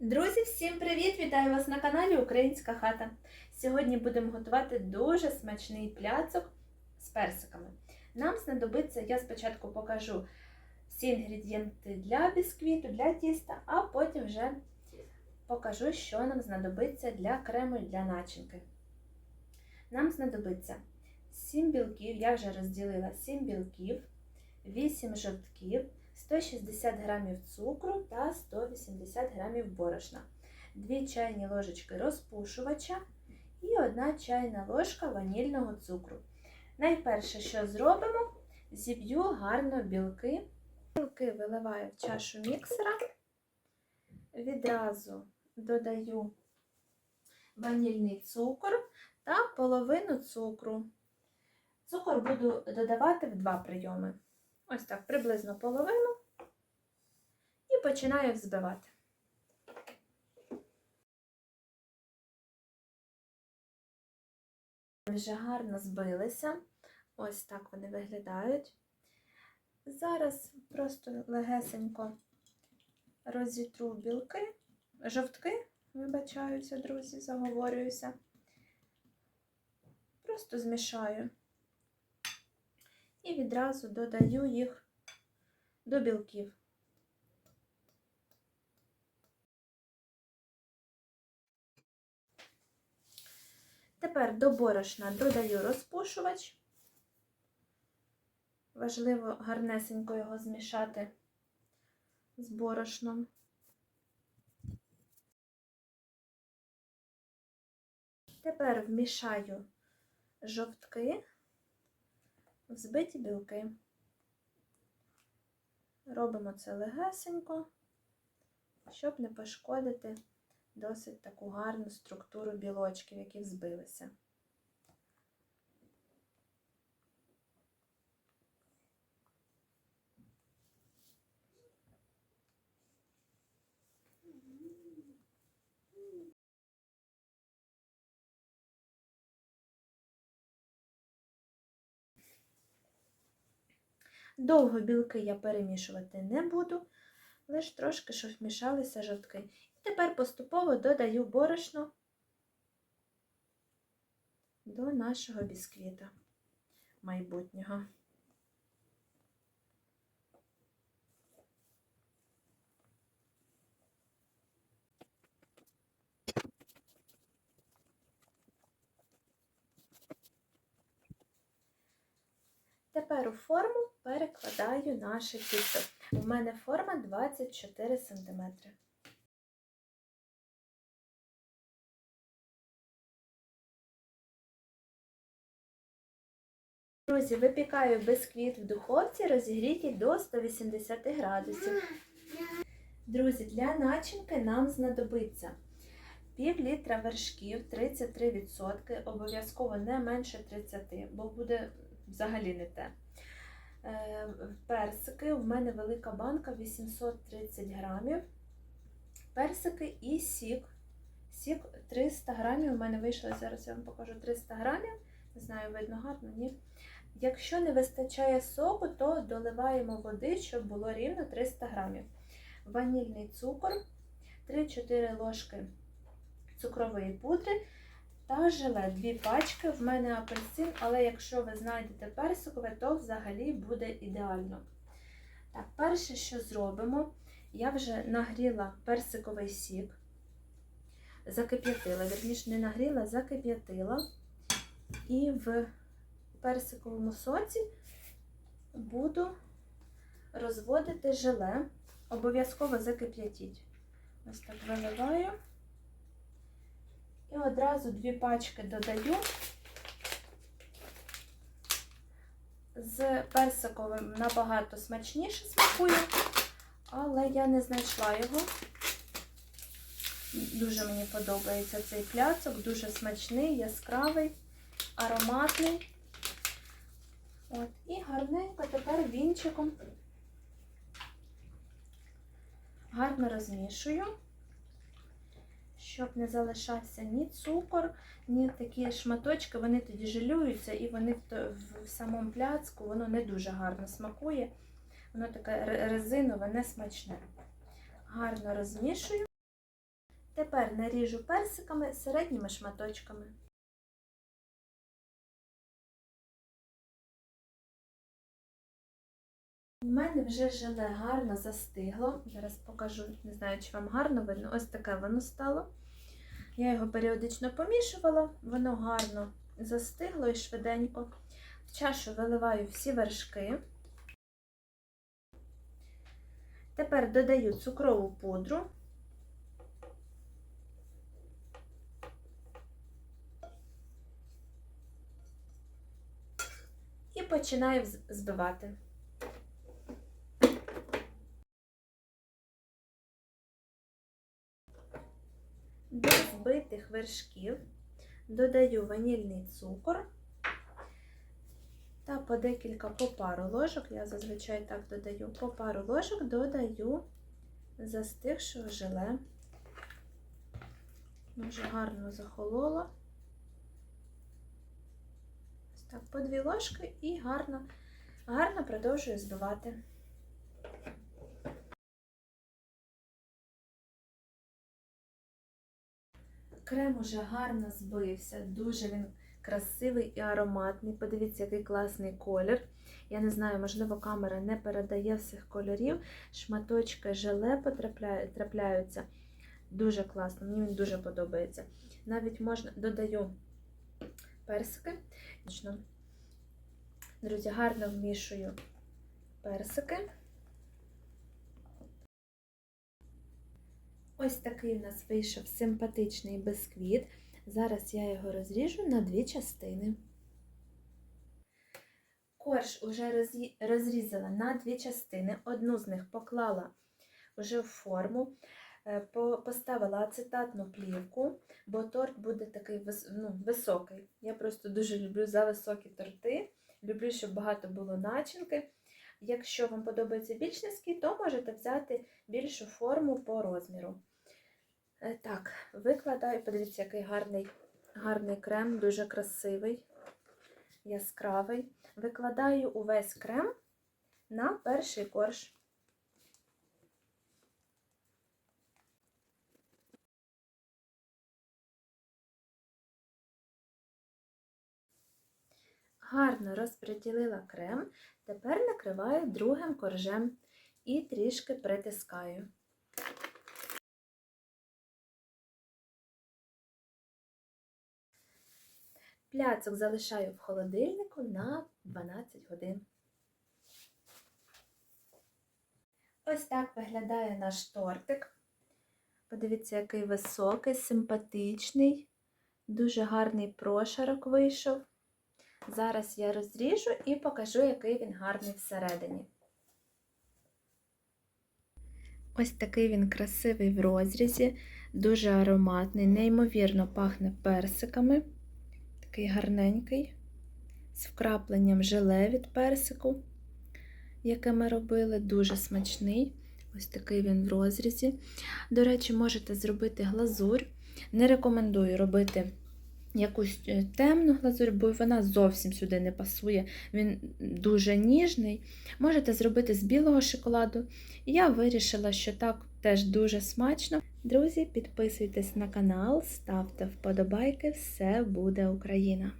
Друзі, всім привіт! Вітаю вас на каналі Українська хата. Сьогодні будемо готувати дуже смачний пляцок з персиками. Нам знадобиться, я спочатку покажу всі інгредієнти для бісквіту, для тіста, а потім вже покажу, що нам знадобиться для крему і для начинки. Нам знадобиться 7 білків, я вже розділила 7 білків, 8 жовтків. 160 г цукру та 180 г борошна, 2 чайні ложечки розпушувача і 1 чайна ложка ванільного цукру. Найперше, що зробимо, зіб'ю гарно білки. Білки виливаю в чашу міксера, відразу додаю ванільний цукор та половину цукру. Цукор буду додавати в два прийоми. Ось так, приблизно половину. І починаю взбивати. Вже гарно збилися. Ось так вони виглядають. Зараз просто легесенько розітру білки, жовтки, вибачаюся, друзі, заговорююся. Просто змішаю і відразу додаю їх до білків. Тепер до борошна додаю розпушувач. Важливо гарнесенько його змішати з борошном. Тепер вмішаю жовтки взбиті білки. Робимо це легесенько, щоб не пошкодити досить таку гарну структуру білочків, які взбилися. Довго білки я перемішувати не буду, лише трошки, щоб вмішалися жовтки. І тепер поступово додаю борошно до нашого бісквіта майбутнього. Тепер у форму перекладаю наше тісто. У мене форма 24 см. Друзі, випікаю бисквіт в духовці, розігрітій до 180 градусів. Друзі, для начинки нам знадобиться пів літра вершків 33%, обов'язково не менше 30, бо буде взагалі не те. Е, персики, у мене велика банка 830 грамів. Персики і сік. Сік 300 грамів. У мене вийшло, зараз я вам покажу 300 грамів. Не знаю, видно гарно, ні. Якщо не вистачає соку, то доливаємо води, щоб було рівно 300 грамів. Ванільний цукор, 3-4 ложки цукрової пудри та желе. Дві пачки. В мене апельсин, але якщо ви знайдете персикове, то взагалі буде ідеально. Так, перше, що зробимо, я вже нагріла персиковий сік, закип'ятила, верніше, не нагріла, закип'ятила. І в персиковому соці буду розводити желе, обов'язково закип'ятіть. Ось так виливаю. І одразу дві пачки додаю. З персиковим набагато смачніше смакує, але я не знайшла його. Дуже мені подобається цей пляцок, дуже смачний, яскравий, ароматний. От, І гарненько тепер вінчиком гарно розмішую щоб не залишався ні цукор, ні такі шматочки, вони тоді жалюються і вони в самому пляцку воно не дуже гарно смакує. Воно таке резинове, не смачне. Гарно розмішую. Тепер наріжу персиками середніми шматочками. У мене вже желе гарно застигло. Зараз покажу, не знаю, чи вам гарно видно. Ось таке воно стало. Я його періодично помішувала, воно гарно застигло і швиденько. В чашу виливаю всі вершки. Тепер додаю цукрову пудру. І починаю збивати. До збитих вершків додаю ванільний цукор та по декілька по пару ложок, я зазвичай так додаю, по пару ложок додаю застигшого желе. Вже гарно захололо. Ось так, по дві ложки і гарно, гарно продовжую збивати. Крем уже гарно збився, дуже він красивий і ароматний. Подивіться, який класний колір. Я не знаю, можливо, камера не передає всіх кольорів. Шматочки желе трапляються. Дуже класно, мені він дуже подобається. Навіть можна додаю персики. Друзі, гарно вмішую персики. Ось такий у нас вийшов симпатичний бисквіт. Зараз я його розріжу на дві частини. Корж уже розрізала на дві частини. Одну з них поклала вже в форму, е, поставила ацетатну плівку, бо торт буде такий ну, високий. Я просто дуже люблю за високі торти. Люблю, щоб багато було начинки. Якщо вам подобається більш низький, то можете взяти більшу форму по розміру. Е, Так, викладаю, подивіться, який гарний, гарний крем, дуже красивий, яскравий. Викладаю увесь крем на перший корж. Гарно розподілила крем, тепер накриваю другим коржем і трішки притискаю. Пляцок залишаю в холодильнику на 12 годин. Ось так виглядає наш тортик. Подивіться, який високий, симпатичний, дуже гарний прошарок вийшов. Зараз я розріжу і покажу, який він гарний всередині. Ось такий він красивий в розрізі, дуже ароматний, неймовірно пахне персиками. Такий гарненький, з вкрапленням желе від персику, яке ми робили, дуже смачний. Ось такий він в розрізі. До речі, можете зробити глазурь. Не рекомендую робити якусь е, темну глазурь, бо вона зовсім сюди не пасує. Він дуже ніжний. Можете зробити з білого шоколаду. Я вирішила, що так теж дуже смачно. Друзі, підписуйтесь на канал, ставте вподобайки, все буде Україна!